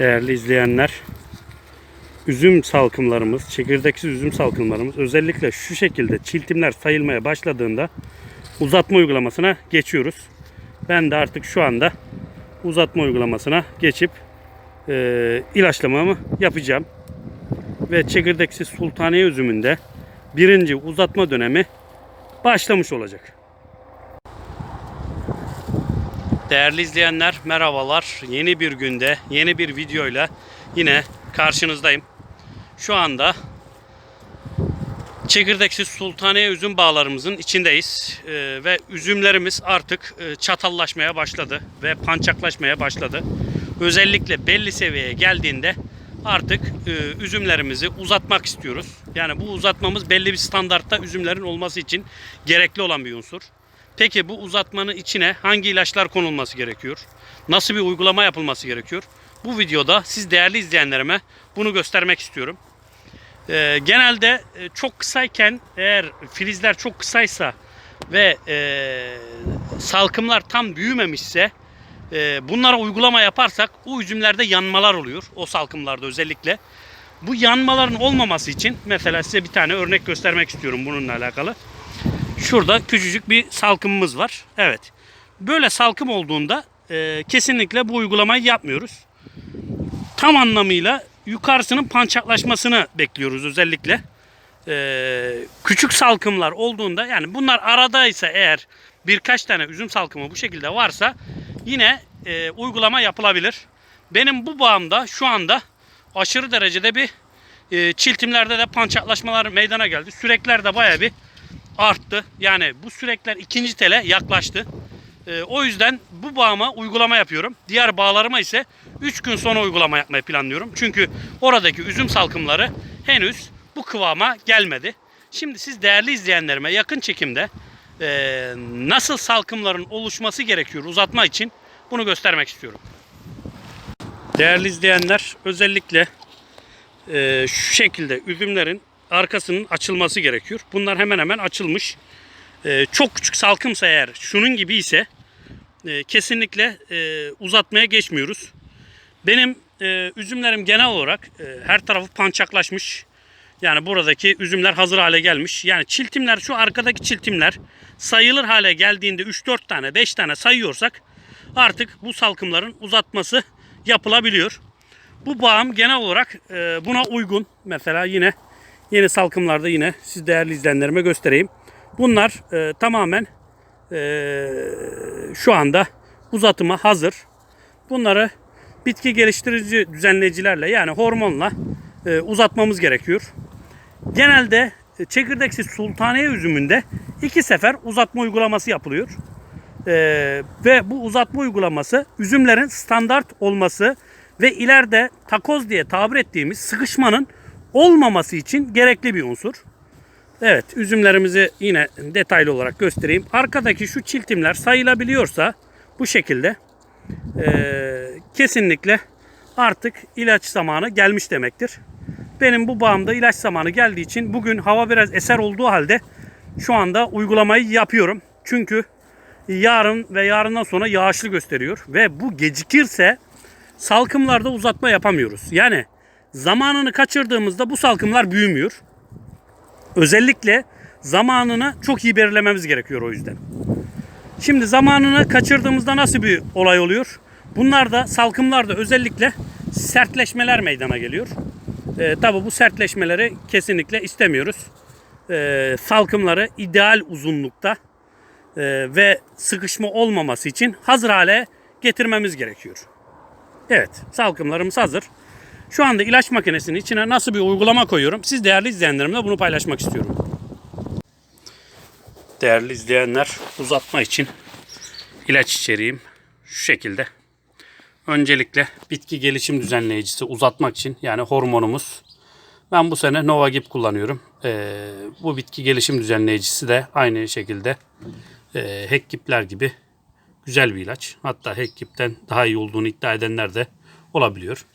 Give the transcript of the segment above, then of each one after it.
Değerli izleyenler, üzüm salkımlarımız, çekirdeksiz üzüm salkımlarımız özellikle şu şekilde çiltimler sayılmaya başladığında uzatma uygulamasına geçiyoruz. Ben de artık şu anda uzatma uygulamasına geçip e, ilaçlamamı yapacağım. Ve çekirdeksiz sultaniye üzümünde birinci uzatma dönemi başlamış olacak. Değerli izleyenler merhabalar. Yeni bir günde yeni bir videoyla yine karşınızdayım. Şu anda çekirdeksiz sultaniye üzüm bağlarımızın içindeyiz. Ee, ve üzümlerimiz artık e, çatallaşmaya başladı ve pançaklaşmaya başladı. Özellikle belli seviyeye geldiğinde artık e, üzümlerimizi uzatmak istiyoruz. Yani bu uzatmamız belli bir standartta üzümlerin olması için gerekli olan bir unsur. Peki bu uzatmanın içine hangi ilaçlar konulması gerekiyor? Nasıl bir uygulama yapılması gerekiyor? Bu videoda siz değerli izleyenlerime bunu göstermek istiyorum. Ee, genelde e, çok kısayken eğer filizler çok kısaysa ve e, salkımlar tam büyümemişse e, bunlara uygulama yaparsak o üzümlerde yanmalar oluyor. O salkımlarda özellikle. Bu yanmaların olmaması için mesela size bir tane örnek göstermek istiyorum bununla alakalı. Şurada küçücük bir salkımımız var. Evet. Böyle salkım olduğunda e, kesinlikle bu uygulamayı yapmıyoruz. Tam anlamıyla yukarısının pançaklaşmasını bekliyoruz özellikle. E, küçük salkımlar olduğunda yani bunlar aradaysa eğer birkaç tane üzüm salkımı bu şekilde varsa yine e, uygulama yapılabilir. Benim bu bağımda şu anda aşırı derecede bir e, çiltimlerde de pançaklaşmalar meydana geldi. Sürekler de baya bir arttı. Yani bu sürekler ikinci tele yaklaştı. Ee, o yüzden bu bağıma uygulama yapıyorum. Diğer bağlarıma ise 3 gün sonra uygulama yapmayı planlıyorum. Çünkü oradaki üzüm salkımları henüz bu kıvama gelmedi. Şimdi siz değerli izleyenlerime yakın çekimde e, nasıl salkımların oluşması gerekiyor uzatma için bunu göstermek istiyorum. Değerli izleyenler özellikle e, şu şekilde üzümlerin arkasının açılması gerekiyor. Bunlar hemen hemen açılmış. Ee, çok küçük salkımsa eğer şunun gibi ise e, kesinlikle e, uzatmaya geçmiyoruz. Benim e, üzümlerim genel olarak e, her tarafı pançaklaşmış. Yani buradaki üzümler hazır hale gelmiş. Yani çiltimler şu arkadaki çiltimler sayılır hale geldiğinde 3-4 tane 5 tane sayıyorsak artık bu salkımların uzatması yapılabiliyor. Bu bağım genel olarak e, buna uygun. Mesela yine Yeni salkımlarda yine siz değerli izleyenlerime göstereyim. Bunlar e, tamamen e, şu anda uzatıma hazır. Bunları bitki geliştirici düzenleyicilerle yani hormonla e, uzatmamız gerekiyor. Genelde e, çekirdeksiz sultaniye üzümünde iki sefer uzatma uygulaması yapılıyor. E, ve bu uzatma uygulaması üzümlerin standart olması ve ileride takoz diye tabir ettiğimiz sıkışmanın olmaması için gerekli bir unsur. Evet üzümlerimizi yine detaylı olarak göstereyim. Arkadaki şu çiltimler sayılabiliyorsa bu şekilde e, kesinlikle artık ilaç zamanı gelmiş demektir. Benim bu bağımda ilaç zamanı geldiği için bugün hava biraz eser olduğu halde şu anda uygulamayı yapıyorum. Çünkü yarın ve yarından sonra yağışlı gösteriyor ve bu gecikirse salkımlarda uzatma yapamıyoruz. Yani zamanını kaçırdığımızda bu salkımlar büyümüyor. Özellikle zamanını çok iyi belirlememiz gerekiyor o yüzden. Şimdi zamanını kaçırdığımızda nasıl bir olay oluyor? Bunlar da salkımlarda özellikle sertleşmeler meydana geliyor. Ee, Tabi bu sertleşmeleri kesinlikle istemiyoruz. Ee, salkımları ideal uzunlukta e, ve sıkışma olmaması için hazır hale getirmemiz gerekiyor. Evet salkımlarımız hazır. Şu anda ilaç makinesinin içine nasıl bir uygulama koyuyorum? Siz değerli izleyenlerimle bunu paylaşmak istiyorum. Değerli izleyenler uzatma için ilaç içeriğim şu şekilde. Öncelikle bitki gelişim düzenleyicisi uzatmak için yani hormonumuz. Ben bu sene Novagip kullanıyorum. Ee, bu bitki gelişim düzenleyicisi de aynı şekilde e, Hekkipler gibi güzel bir ilaç. Hatta Hekkip'ten daha iyi olduğunu iddia edenler de olabiliyor.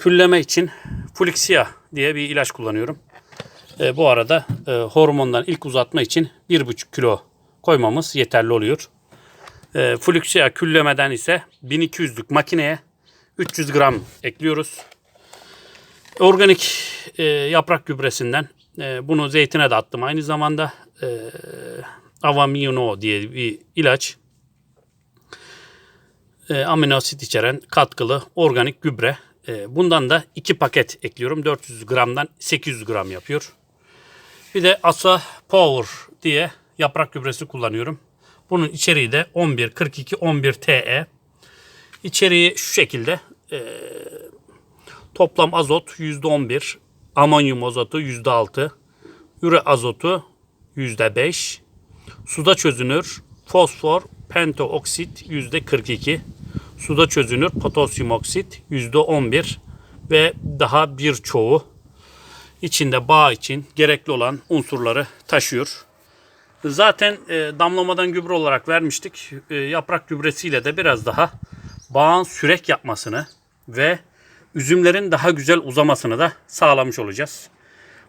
Külleme için Fulixia diye bir ilaç kullanıyorum. E, bu arada e, hormondan ilk uzatma için 1,5 kilo koymamız yeterli oluyor. E, Fulixia küllemeden ise 1200'lük makineye 300 gram ekliyoruz. Organik e, yaprak gübresinden e, bunu zeytine de attım. Aynı zamanda e, Avamino diye bir ilaç. E, amino asit içeren katkılı organik gübre. E, bundan da 2 paket ekliyorum. 400 gramdan 800 gram yapıyor. Bir de Asa Power diye yaprak gübresi kullanıyorum. Bunun içeriği de 11 42 11 TE. İçeriği şu şekilde. e, toplam azot %11, amonyum azotu %6, üre azotu %5, suda çözünür fosfor pentaoksit %42, suda çözünür potasyum oksit %11 ve daha birçoğu içinde bağ için gerekli olan unsurları taşıyor. Zaten e, damlamadan gübre olarak vermiştik. E, yaprak gübresiyle de biraz daha bağın sürek yapmasını ve üzümlerin daha güzel uzamasını da sağlamış olacağız.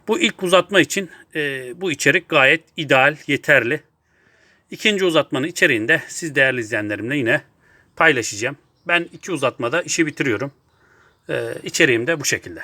Bu ilk uzatma için e, bu içerik gayet ideal, yeterli. İkinci uzatmanın içeriğini de siz değerli izleyenlerimle yine paylaşacağım. Ben iki uzatmada işi bitiriyorum. E, içeriğim de bu şekilde.